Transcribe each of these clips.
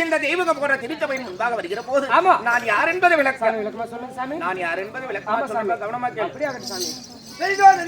இந்த தெய்வக போற திருச்சபையின் முன்பாக வருகிற போது ஆமா. நான் யார் என்பதை விளக்க சாமி விளக்கமா சொல்லுங்க சாமி. நான் யார் என்பதை விளக்க ஆமா சாமி. கவனமா கேளு அப்படியே ஆகட்டும் சாமி. கைலாச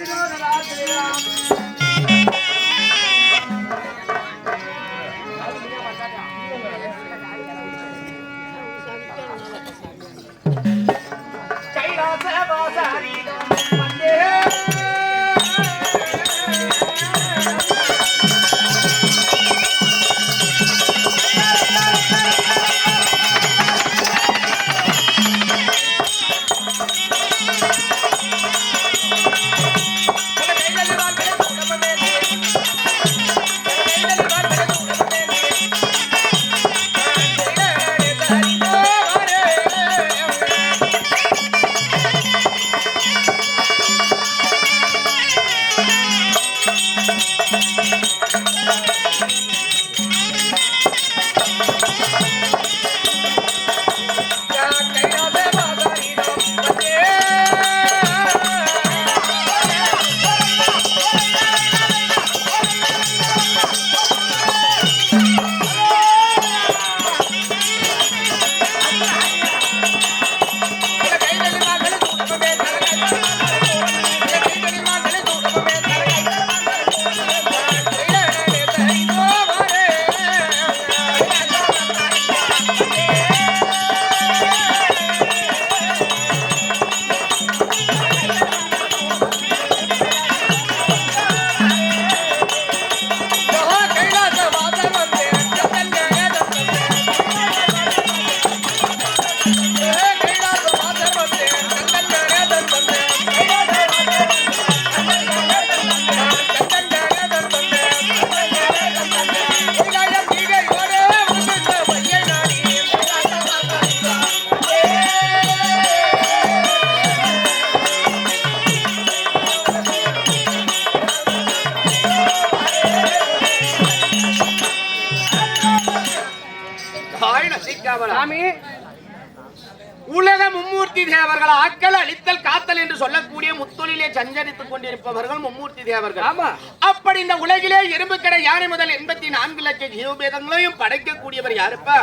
சஞ்சரித்துக் கொண்டிருப்பவர்கள் மும்மூர்த்தி தேவர்கள். ஆமா. அப்படி இந்த உலகிலே எறும்பு கடை யானை முதல் எண்பத்தி நான்கு லட்சம் ஜீவபேதங்களையும் படைக்கக்கூடியவர் யாருப்பா?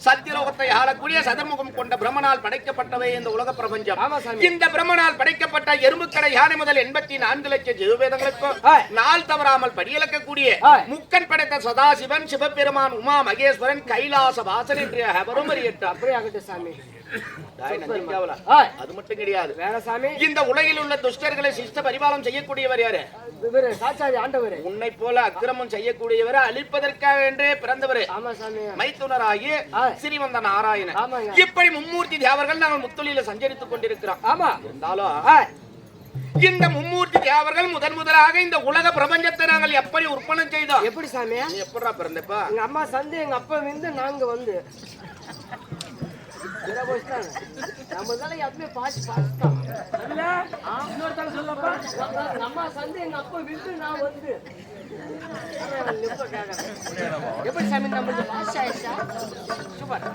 சத்தியலோகத்தை ஆளக்கூடிய சதுர்முகம் கொண்ட பிரம்மனால் படைக்கப்பட்டவை இந்த உலக பிரபஞ்சம். இந்த பிரம்மனால் படைக்கப்பட்ட எறும்புக்கடை யானை முதல் எண்பத்தி நான்கு லட்சம் ஜீவபேதங்களுக்கும் ஆய். நாள் தவறாமல் படியளக்கக்கூடிய ஆய். முக்கன் படைத்த சதாசிவன் சிவபெருமான் உமா மகேஸ்வரன் கைலாச வாசன் என்று அவரும் அறியட்டார் அப்படியே ஆகட்டும் சாமி. அது மட்டும் கிடையாது. இந்த உலகில் உள்ள துஷ்டர்களை சிஷ்ட பரிபாலம் செய்யக்கூடியவர் யாரு? ஆண்டவர். உன்னை போல அக்கிரமம் செய்யக்கூடியவரை அழிப்பதற்காக என்றே பிறந்தவர். மைத்துனராகி. ஸ்ரீவந்த ஆமாங்க. இப்படி மும்மூர்த்தி தேவர்கள் நாங்கள் முத்தொழில சஞ்சரித்துக் கொண்டிருக்கிறோம். ஆமா. இருந்தாலும். இந்த மும்மூர்த்தி தேவர்கள் முதன் முதலாக இந்த உலக பிரபஞ்சத்தை நாங்கள் எப்படி உற்பத்தி செய்தோம்? எப்படி சாமி? எப்படா பிறந்தப்பா? எங்க அம்மா சந்து எங்க அப்பா வந்து நாங்க வந்து அம்மா சந்து எங்க அப்பா விட்டு நான் வந்து. எப்படி சாமி நம்மளுக்கு பாஸ் ஆயிடுச்சா? சூப்பர்.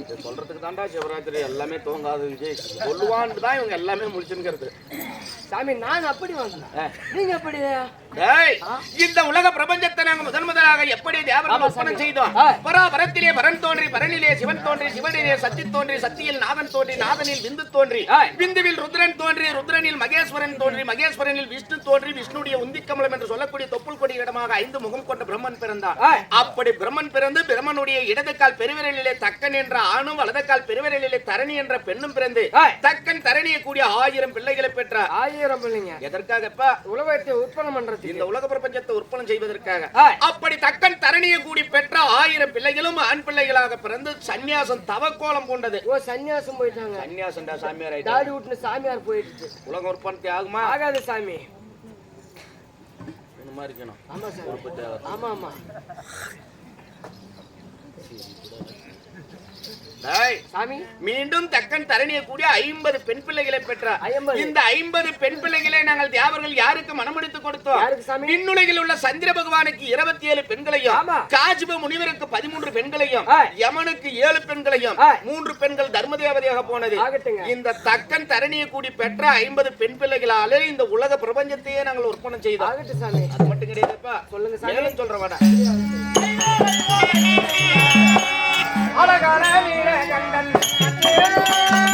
இது சொல்றதுக்கு தான்டா சிவராத்திரி எல்லாமே தூங்காது விஜய் சொல்லுவான்னு தான் இவங்க எல்லாமே முடிச்சுங்கிறது சாமி நான் அப்படி வந்தேன் நீங்க எப்படி இந்த உலக பிரபஞ்சத்தை நாங்க முதன் முதலாக எப்படி தேவர்கள் ஒப்பனம். செய்தோம். பராபரத்திலே பரன் தோன்றி பரனிலே சிவன் தோன்றி சிவனிலே சக்தி தோன்றி சக்தியில் நாதன் தோன்றி நாதனில் விந்து தோன்றி. விந்துவில் ருத்ரன் தோன்றி ருத்ரனில் மகேஸ்வரன் தோன்றி மகேஸ்வரனில் விஷ்ணு தோன்றி விஷ்ணுடைய உந்திக்கமலம் என்று சொல்லக்கூடிய தொப்புள் கொடி இடமாக ஐந்து முகம் கொண்ட பிரம்மன் பிறந்தார். அப்படி பிரம்மன் பிறந்து பிரம்மனுடைய இடது கால் பெருவிரலிலே தக்கன் என்ற ஆணும் வலது கால் பெருவிரலிலே தரணி என்ற பெண்ணும் பிறந்து. தக்கன் தரணியை கூடிய ஆயிரம் பிள்ளைகளை பெற்றார் ஆயிரம் பிள்ளைங்க எதற்காகப்பா உலகத்தை உற்பத்தி பண்றதுக்கு இந்த உலக பிரபஞ்சத்தை உற்பத்தி செய்வதற்காக. அப்படி தக்கன் தரணியை கூடி பெற்ற ஆயிரம் பிள்ளைகளும் ஆண் பிள்ளைகளாக பிறந்து சந்நியாசம் தவக்கோலம் கொண்டது. ஓ சன்னியாசம் போயிட்டாங்க. சந்நியாசம்டா சாமியார். தாடி விட்டுன சாமியார் போயிடுச்சு. உலகம் உற்பத்தி ஆகுமா? ஆகாது சாமி. இந்த மாதிரி இருக்கணும். ஆமா ஆகாது. ஆமா ஆமா. மீண்டும் தக்கன் தரணிய கூடிய ஐம்பது பெண் பிள்ளைகளை பெற்றார். இந்த ஐம்பது பெண் பிள்ளைகளை நாங்கள் தேவர்கள் யாருக்கு மனமெடுத்து கொடுத்தோம் யாருக்கு சாமி? விண்ணுலகில் உள்ள சந்திர பகவானுக்கு இருபத்தி ஏழு பெண்களையும். காஜிப முனிவருக்கு பதிமூன்று பெண்களையும். யமனுக்கு ஏழு பெண்களையும். மூன்று பெண்கள் தர்ம தேவதையாக போனது. இந்த தக்கன் தரணிய கூடி பெற்ற ஐம்பது பெண் பிள்ளைகளாலே இந்த உலக பிரபஞ்சத்தையே நாங்கள் ஒப்பனம் செய்தோம் அது மட்டும் கிடையாதுப்பா சொல்லுங்க சாமி. அழகான நீலகண்டன். கண்டன்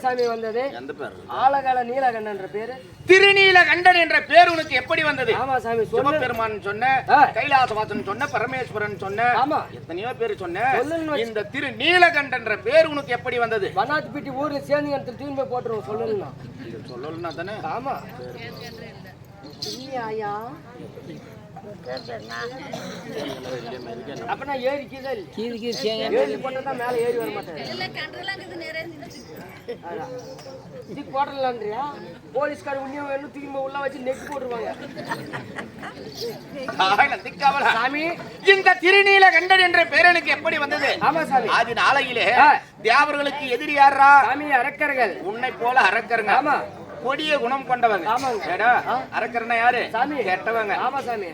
சாமி வந்தது. எந்த பேர்? ஆலகால நீலகண்டன்ற பேரு. திருநீலகண்டன் என்ற பேர் உனக்கு எப்படி வந்தது? ஆமா சாமி சிவபெருமான் சொன்ன ஆ. கைலாசவாசன் சொன்ன பரமேஸ்வரன் சொன்ன ஆமா. எத்தனையோ பேர் சொன்ன இந்த திரு நீலகண்டன்ற பேர் உனக்கு எப்படி வந்தது? வண்ணாத்துப்பட்டி ஊர்ல சேர்ந்து எனக்கு தூக்கி போய் போட்டுருவோம் சொல்லணும்னா இது சொல்லணும்னா தானே? ஆமா. ஐயா போடலான்றியா போலீஸ்கார உண்மையா வேணும் போய் உள்ள வச்சு நெக் போட்டுருவாங்க. சாமி இந்த திருநீலகண்டன் என்ற பேர் எனக்கு எப்படி வந்தது? ஆமா சாமி. ஆதி நாளையிலே. தேவர்களுக்கு எதிரி யாரா சாமி அரக்கர்கள். உன்னை போல அரக்கருங்க ஆமா. கொடிய குணம் கொண்டவங்க. அரக்கர்னா யாரு? சாமி. கெட்டவங்க. ஆமா சாமி.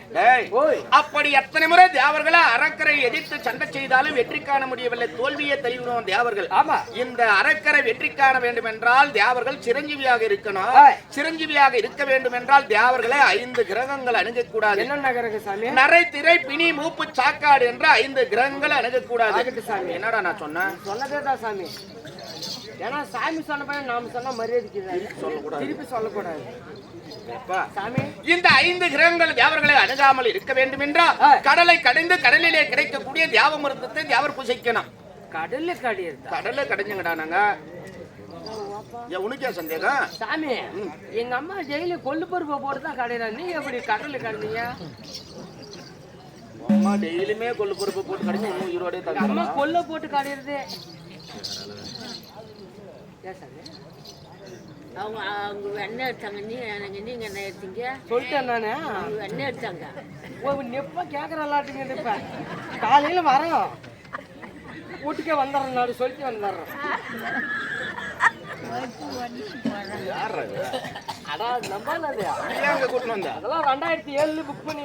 அப்படி எத்தனை முறை தேவர்களை அரக்கரை எதிர்த்து சண்டை செய்தாலும் வெற்றி காண முடியவில்லை. தோல்வியை தெளிவிடும் தேவர்கள். ஆமா. இந்த அரக்கரை வெற்றி காண வேண்டும் என்றால் தேவர்கள் சிரஞ்சீவியாக இருக்கணும். சிரஞ்சீவியாக இருக்க வேண்டும் என்றால் தேவர்களை ஐந்து கிரகங்கள் அணுகக்கூடாது. என்ன கிரக சாமி? நரை திரை பிணி மூப்பு சாக்காடு என்ற ஐந்து கிரகங்கள் அணுகக்கூடாது. என்னடா நான் சொன்னேன்? சொன்னதே தான் சாமி. ஏன்னா சாமி சொன்ன பையன் நாம சொன்னா மரியாதைக்கு சொல்லக்கூடாது. திருப்பி சொல்லக்கூடாது. இந்த ஐந்து கிரகங்கள் தேவர்களை அணுகாமல் இருக்க வேண்டும் என்றால். கடலை கடைந்து கடலிலே கிடைக்கக்கூடிய தியாவமிருத்தத்தை தேவர் புசைக்கணும் கடல்ல கடியிருந்தா. கடலை கடைஞ்சுங்கடா நாங்க. உனக்கே சந்தேகம்? சாமி எங்க அம்மா ஜெயில கொள்ளு பருப்பை போட்டு தான் கடையிறா நீ எப்படி கடல்ல கடைந்தீங்க அம்மா டெய்லியுமே கொள்ளு பொறுப்பு போட்டு கடைஞ்சு இன்னும் எங்க அம்மா கொல்ல போட்டு கடையிறது. அவங்க அவங்க வெண்ணெய் எடுத்தாங்க. நீ எனக்கு நீங்க என்ன எடுத்தீங்க? சொல்லிட்டேன் நானு. அவங்க வெண்ணெய் எடுத்தாங்க. ஓ நெப்பா கேக்குறலாட்டுங்க இப்ப காலையில வரோம் வீட்டுக்கே வந்துடுறேன் நான் சொல்லிட்டு வந்துடுறேன். அதெல்லாம் ரெண்டாயிரத்தி ஏழுல புக் பண்ணி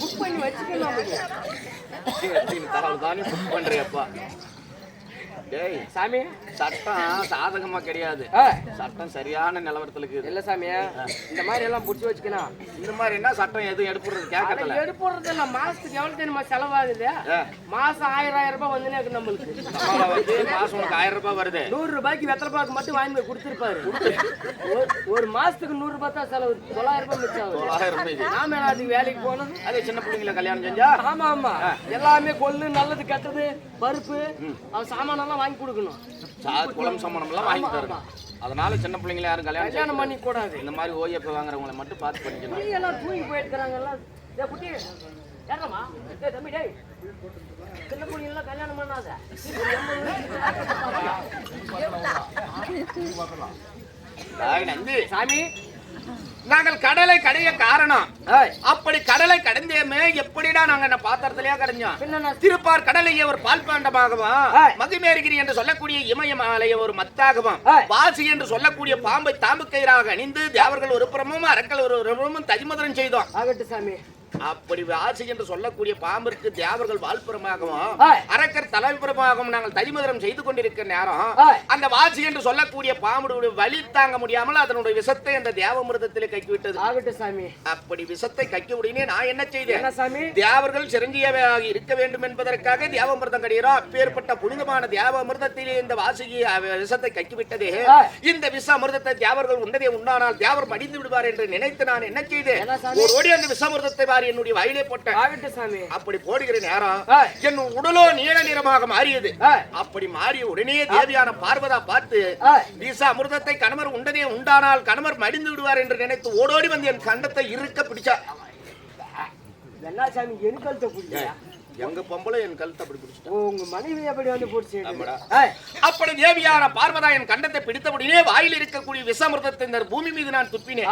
புக் பண்ணி வச்சுக்கலாம் தானே புக் பண்றியப்பா? டேய் சாமி. சட்டம் சாதகமா கிடையாது. சட்டம் சரியான நிலவரத்துல இருக்குது. இல்ல சாமி இந்த மாதிரி எல்லாம் புடிச்சு வச்சுக்கணும். இந்த மாதிரி என்ன சட்டம் எதுவும் எடுப்புறது கேட்கறதில்ல எடுப்புறது இல்ல மாசத்துக்கு எவ்வளவு தெரியுமா செலவாகுது. மாசம் ஆயிரம் ஆயிரம் ரூபாய் வந்துனே இருக்கு நம்மளுக்கு. வந்து மாசம் உனக்கு ஆயிரம் ரூபாய் வருது. நூறு ரூபாய்க்கு வெத்தலை பாக்கு மட்டும் வாங்கி போய் கொடுத்துருப்பாரு. ஒரு- மாசத்துக்கு நூறு ரூபாய் தான் செலவு. தொள்ளாயிரம் ரூபாய் மிச்சம் ஆகுது. தொள்ளாயிரம் ரூபாய். நாம அதுக்கு வேலைக்கு போனது. அதே சின்ன பிள்ளைங்களை கல்யாணம் செஞ்சா? ஆமா ஆமா. எல்லாமே கொள்ளு நல்லது கெட்டது பருப்பு அவன் தான் வாங்கி கொடுக்கணும் குளம் சம்பளம்லாம் வாங்கி தரணும் அதனால சின்ன பிள்ளைங்கள யாரும் கல்யாணம் கல்யாணம் பண்ணி கூடாது இந்த மாதிரி ஓய்யப்ப வாங்குறவங்கள மட்டும் பார்த்து பண்ணிக்கணும் எல்லாம் தூங்கி போயிருக்கிறாங்க எல்லாம் குட்டி ஏறமா டேய் சின்ன பிள்ளைங்களாம் கல்யாணம் பண்ணாத சாமி நாங்கள் கடலை கடைய காரணம். அப்படி கடலை கடந்தேமே எப்படிடா நாங்க என்ன பாத்திரத்திலேயே கடைஞ்சோம்? திருப்பார் கடலையே ஒரு பால் பாண்டமாகவும் ஏய். மகிமேறுகிரி என்று சொல்லக்கூடிய இமயமாலைய ஒரு மத்தாகவும். வாசி என்று சொல்லக்கூடிய பாம்பை தாம்பு கயிறாக அணிந்து தேவர்கள் ஒரு புறமும் அரக்கல் ஒரு புறமும் ததிமதுரம் செய்தோம். ஆகட்டும் சாமி. அப்படி வாசி என்று சொல்லக்கூடிய பாம்பிற்கு தேவர்கள் வாழ்புறமாகவும். அரக்கர் தலைப்புறமாகவும் நாங்கள் ததிமதுரம் செய்து கொண்டிருக்கிற நேரம். அந்த வாசி என்று சொல்லக்கூடிய பாம்புடைய வலி தாங்க முடியாமல் அதனுடைய விஷத்தை அந்த தேவமிருதத்திலே கக்கிவிட்டது ஆகட்டும் சாமி அப்படி விஷத்தை கக்கி உடனே நான் என்ன செய்தேன் சாமி தேவர்கள் சிரஞ்சீவியாக இருக்க வேண்டும் என்பதற்காக தேவாமிர்தம் கடைகிறோம் அப்பேற்பட்ட புனிதமான தேவாமிர்தத்திலே இந்த வாசிகி விஷத்தை கக்கிவிட்டதே ஆ. இந்த விஷ அமிர்தத்தை தேவர்கள் உண்டதே உண்டானால் தேவர் மடிந்து விடுவார் என்று நினைத்து நான் என்ன செய்தேன்? ஒரு ஓடி அந்த விஷாமிர்தத்தை வாரி என்னுடைய வாயிலே போட்டேன் சாமி அப்படி போடுகிற நேரம். என் உடலோ நீல நிறமாக மாறியது. அப்படி மாறிய உடனே தேவியான பார்வதா பார்த்து. விஷ அமிர்தத்தை கணவர் உண்டதே உண்டானால் கணவர் மடிந்து விடுவார் என்று நினைத்து ஓடோடி வந்து என் கண்டத்தை இருக்க பிடிச்சா என்ன சாமி எனக்கு கழுத்தை பிடிச்சா எங்க பொம்பளை என் கழுத்தை அப்படி பிடிச்சிட்டா? உங்க மனைவி எப்படி வந்து பிடிச்சி அப்படி தேவியான பார்வதா என் கண்டத்தை பிடித்தபடியே வாயில் இருக்கக்கூடிய விஷமிருதத்தை இந்த பூமி மீது நான் துப்பினேன்.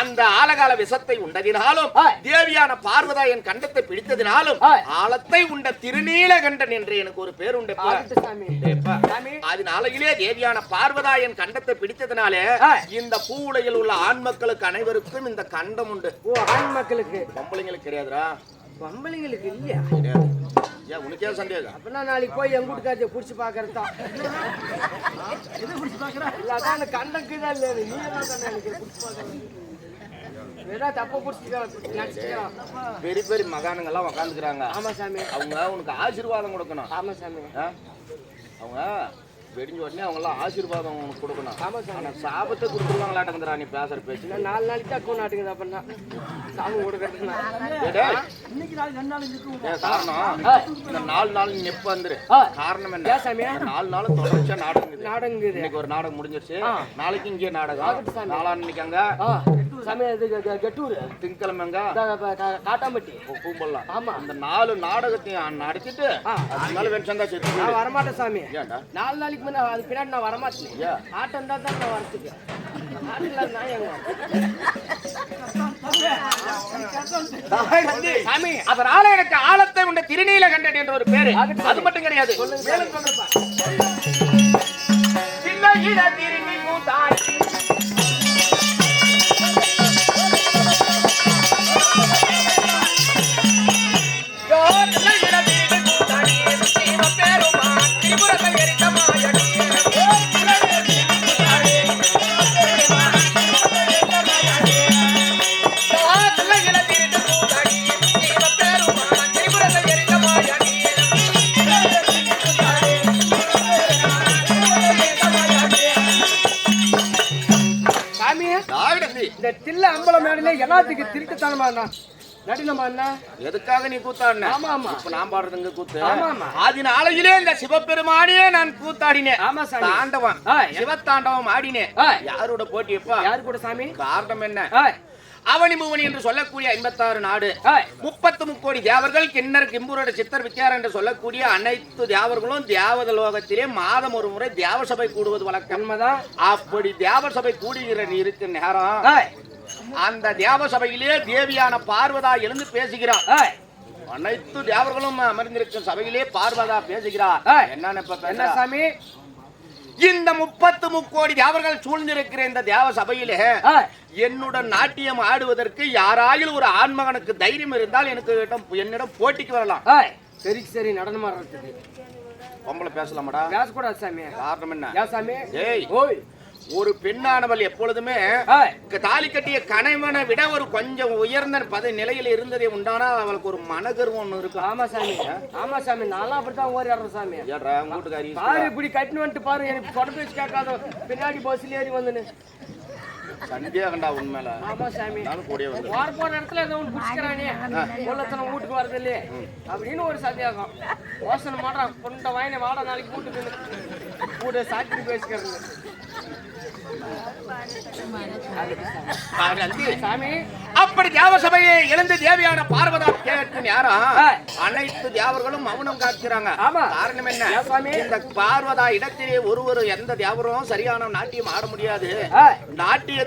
அந்த ஆலகால விஷத்தை உண்டதினாலும். தேவியான பார்வதா என் கண்டத்தை பிடித்ததினாலும். ஆழத்தை உண்ட திருநீலகண்டன் என்று எனக்கு ஒரு பேர் உண்டுப்பா ஆகட்டும் சாமி. ஏப்பா. சாமி. அதனாலேயே தேவியான பார்வதா என் கண்டத்தை பிடித்ததினாலே. இந்த பூ உலகில் உள்ள ஆண் மக்களுக்கு அனைவருக்கும் இந்த கண்டம் உண்டு. ஓ ஆண் மக்களுக்கு. பொம்பளைங்களுக்கு கிடையாதுடா. பொம்பளைங்களுக்கு இல்லையா ஏன் உனக்கே சந்தேகம் அப்படின்னா நாளைக்கு போய் எங்க வீட்டுக்காரத்தை புடிச்சு பாக்குறதா இல்லாதான் அந்த கண்டக்கு தான் இல்லை நீ என்ன கண்ட எனக்கு புடிச்சு பெரிய பெரிய மகானுங்கெல்லாம் உக்காந்துக்கிறாங்க. ஆமா சாமி. அவங்க உனக்கு ஆசீர்வாதம் கொடுக்கணும். ஆமா சாமி? அவங்க வெடிஞ்ச உடனே அவங்க எல்லாம் ஆசீர்வாதம் உனக்கு கொடுக்கணும். ஆமா சாமி. ஆனா சாபத்தை கொடுத்துருவாங்களாட்டங்குறா நீ பேசுற பேச்சு. நாலு நாளைக்கு தான் அக்கௌண்ட் ஆட்டுக்குது அப்படின்னா. சாமி கொடுக்கறதுனா டேய், ஏன் காரணம்? இந்த நாலு நாள் நெப்பு வந்துரு. ஆ. காரணம் என்ன? சாமி? நாலு நாள் தொடர்ச்சியா நாடகம். நாடங்குது. இன்னைக்கு ஒரு நாடகம் முடிஞ்சிருச்சு. நாளைக்கு இங்கே நாடகம். நாளான்னைக்கு அங்க. ஆ சாமி இது கெ- கெ- கெட்டூர். திங்கக்கிழமை அங்க இந்த ப- கா- காட்டாம்பட்டி. கூம்பல்லாம் ஆமா. அந்த நாலு நாடகத்தையும் நடத்திட்டு ஆ. அது மேல வெச்சந்தா செத்து நான் வரமாட்டேன் சாமி. நாலு நாளைக்கு முன்ன அது பின்னாடி நான் வரமாட்டேன். ஆட்டம் தான் தான் நான் வரத்துக்கு. சாமி. அதனால எனக்கு ஆழத்தை உண்ட திருநீலகண்டன் என்ற ஒரு பேரு. அது மட்டும் கிடையாது. சொல்லுங்க அம்பலம் மேடையில எல்லாத்துக்கு திருட்டுத்தனமா அண்ணா. நடினமா அண்ணா. எதுக்காக நீ கூத்தாடின? ஆமா ஆமா. இப்ப நான் பாடுறதுங்க கூத்து? ஆமா, ஆமா. அதனாலயிலே இந்த சிவபெருமானே நான் கூத்தாடினேன். ஆமா சாமி. தாண்டவம். சிவத்தாண்டவம் ஆடினேன். யாரோட போட்டி எப்பா யாரு கூட சாமி? காரணம் என்ன? அவனி மூவனி என்று சொல்லக்கூடிய ஐம்பத்தாறு நாடு. முப்பத்து முக்கோடி தேவர்கள் கிண்ணர் கிம்புரோட சித்தர் வித்தியார் என்று சொல்லக்கூடிய அனைத்து தேவர்களும் தேவத லோகத்திலே மாதம் ஒரு முறை தேவ சபை கூடுவது வழக்கம். அப்படி தேவ சபை கூடுகிற இருக்கு நேரம் அந்த தேவ சபையிலே தேவியான பார்வதா எழுந்து பேசுகிறார். அனைத்து தேவர்களும் அமர்ந்திருக்கும் சபையிலே பார்வதா பேசுகிறார். என்னன்னு என்ன? சாமி? இந்த முப்பத்து முக்கோடி தேவர்கள் சூழ்ந்திருக்கிற இந்த தேவ சபையிலே என்னுடன் நாட்டியம் ஆடுவதற்கு யாராயிலும் ஒரு ஆண்மகனுக்கு தைரியம் இருந்தால் எனக்கு என்னிடம் போட்டிக்கு வரலாம். சரி சரி நடனம் ஆடுறதுக்கு. பொம்பளை பேசலாமாடா? பேசக்கூடாது சாமி. காரணம் என்ன? சாமி? ஏய். ஓய். ஒரு பெண்ணானவள் எப்பொழுதுமே தாலி கட்டிய கணவனை விட ஒரு கொஞ்சம் உயர்ந்த பத நிலையில் இருந்ததே உண்டானால் அவளுக்கு ஒரு மனகர்வம் ஒண்ணு இருக்கும் ஆமா சாமி. ஆமா சாமி. நான்லாம் அப்படித்தான் ஓரிடுறேன் சாமி. ஏட்ரா உங்க வீட்டுக்காரி பாரு இப்படி கட்டினு வந்துட்டு பாரு. எனக்கு பேச்சு கேட்காத. பின்னாடி பஸ்ல ஏறி வந்துன்னு. சந்தேகம்டா உண்மையில ஆமா சாமி. கூடயே வந்து வார போற இடத்துல ஏதோ ஒன்று பிடிச்சிக்கிறானே. கொள்ளத்தனம் வீட்டுக்கு வரது இல்லையே. அப்படின்னு ஒரு சந்தேகம். யோசனை மாட்டான் கொண்ட வாயினை வாட நாளைக்கு வீட்டுக்கு கூட சாட்சி பேசிக்கிறது சாமி அப்படி தேவ சபையை எழுந்து தேவியான பார்வதா கேட்கும் யாரா? ஆ. அனைத்து தேவர்களும் மௌனம் காக்கிறாங்க. காரணம் என்ன? இந்த பார்வதா இடத்திலே ஒருவர் எந்த தேவரும் சரியான நாட்டியம் ஆட முடியாது. ஆ,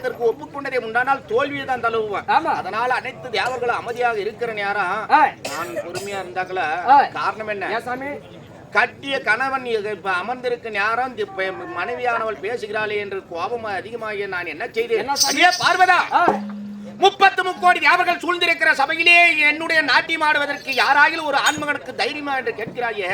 நாட்டியத்திற்கு ஒப்புக்கொண்டதை உண்டானால் தோல்வியை தான் தழுவுவேன். அதனால அனைத்து தேவர்களும் அமைதியாக இருக்கிற நேரம் நான் பொறுமையா இருந்தாக்கல. காரணம் என்ன? சாமி? கட்டிய கணவன் இப்ப அமர்ந்திருக்க நேரம் மனைவியானவள் பேசுகிறாளே என்று கோபம் அதிகமாகிய நான் என்ன செய்தேன்? பார்வதா! முப்பத்து முக்கோடி தேவர்கள் சூழ்ந்திருக்கிற சபையிலே என்னுடைய நாட்டியம் ஆடுவதற்கு யாராகிலும் ஒரு ஆண்மகனுக்கு தைரியமா என்று கேட்கிறாயே?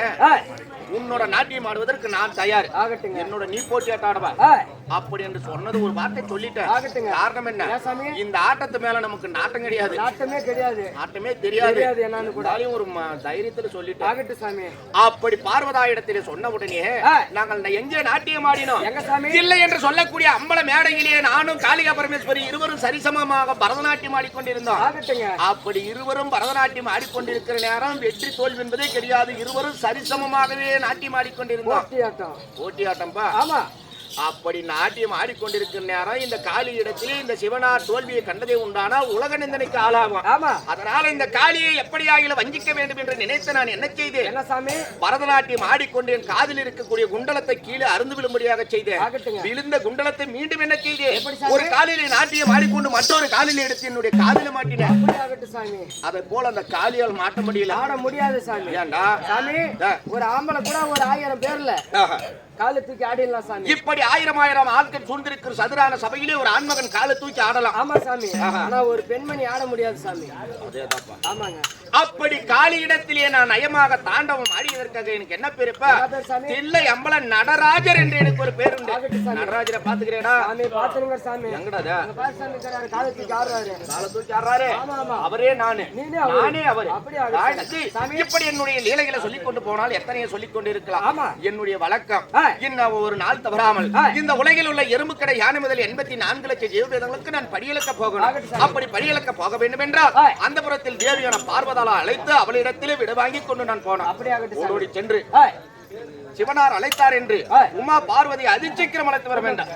உன்னோட நாட்டியம் ஆடுவதற்கு நான் தயார். ஆகட்டுங்க. என்னோட நீ போட்டி ஆட்டாடுவா ஆ, அப்படி என்று சொன்னது ஒரு வார்த்தை சொல்லிட்டேன். ஆகட்டுங்க. காரணம் என்ன? இந்த ஆட்டத்து மேல நமக்கு நாட்டம் கிடையாது. நாட்டமே கிடையாது நாட்டமே தெரியாது. என்னன்னு கூட. ஒரு தைரியத்துல சொல்லிட்டேன். ஆகட்டும் சாமி. அப்படி பார்வதா இடத்திலே சொன்ன உடனே. நாங்கள் எங்கே நாட்டியம் ஆடினோம்? எங்க சாமி? இல்லை என்று சொல்லக்கூடிய அம்பல மேடையிலே நானும் காளிகா பரமேஸ்வரி இருவரும் சரிசமமாக பரதநாட்டியம் ஆடிக்கொண்டிருந்தோம். ஆகட்டுங்க. அப்படி இருவரும் பரதநாட்டியம் ஆடிக்கொண்டிருக்கிற நேரம் வெற்றி தோல்வி என்பதே கிடையாது. இருவரும் சரிசமமாகவே நாட்டியம் ஆடிக்கொண்டிருந்தோம் போட்டியாட்டம். போட்டியாட்டம்பா. ஆமா. அப்படி நாட்டியம் ஆடிக்கொண்டிருக்கிற நேரம் இந்த காளி இடத்திலே இந்த சிவனார் தோல்வியை கண்டதே உண்டானா உலக நிந்தனைக்கு ஆளாகும் ஆமா. அதனால இந்த காளியை எப்படியாகிலும் வஞ்சிக்க வேண்டும் என்று நினைத்து நான் என்ன செய்தேன்? என்ன சாமி? பரதநாட்டியம் ஆடிக்கொண்டு என் காதில் இருக்கக்கூடிய குண்டலத்தை கீழே அருந்து விழும்படியாக செய்தேன். விழுந்த குண்டலத்தை மீண்டும் என்ன செய்தேன்? ஒரு காலிலே நாட்டியம் ஆடிக்கொண்டு மற்றொரு காலில் எடுத்து என்னுடைய காதில மாட்டினேன். சாமி. அதை போல அந்த காலியால் மாட்ட முடியல. ஆட முடியாது சாமி. ஏண்டா? சாமி. ஒரு ஆம்பளை கூட ஒரு ஆயிரம் பேர்ல. காலை தூக்கி ஆடிடலாம் சாமி. இப்படி ஆயிரம் ஆயிரம் ஆட்கள் சூழ்ந்திருக்கிற சதுரான சபையிலே ஒரு ஆண்மகன் காலை தூக்கி ஆடலாம். ஆமா சாமி. ஆனா ஒரு பெண்மணி ஆட முடியாது சாமி. ஆமாங்க. அப்படி காளி இடத்திலே நான் நயமாக தாண்டவம் ஆடியதற்காக எனக்கு என்ன பேர் இப்ப? தில்லை அம்பல நடராஜர் என்று எனக்கு ஒரு பேர் உண்டு. நடராஜரை பாத்துக்கிறேடா சாமி பாத்துருங்க சாமி. காலை தூக்கி ஆடுறாரு. காலை தூக்கி ஆடுறாரு. அவரே நானு. நீனே அவரு. இப்படி என்னுடைய லீலைகளை சொல்லிக் கொண்டு போனால் எத்தனையோ சொல்லிக் கொண்டு இருக்கலாம். ஆமா. என்னுடைய வழக்கம். இன்னும் ஒரு நாள் தவறாமல். இந்த உலகில் உள்ள எறும்புக்கடை யானை முதல் எண்பத்தி நான்கு லட்சம் ஜீவவேதங்களுக்கு நான் படியளக்க போகணும். அப்படி படியளக்க போக வேண்டும் என்றால். அந்த புறத்தில் தேவியான பார்வதாலா அழைத்து அவளிடத்திலே விட வாங்கி கொண்டு நான் போனேன் ஓடோடி சென்று சிவனார் அழைத்தார் என்று. உமா பார்வதி அதிசீக்கிரம் அழைத்து வர வேண்டாம்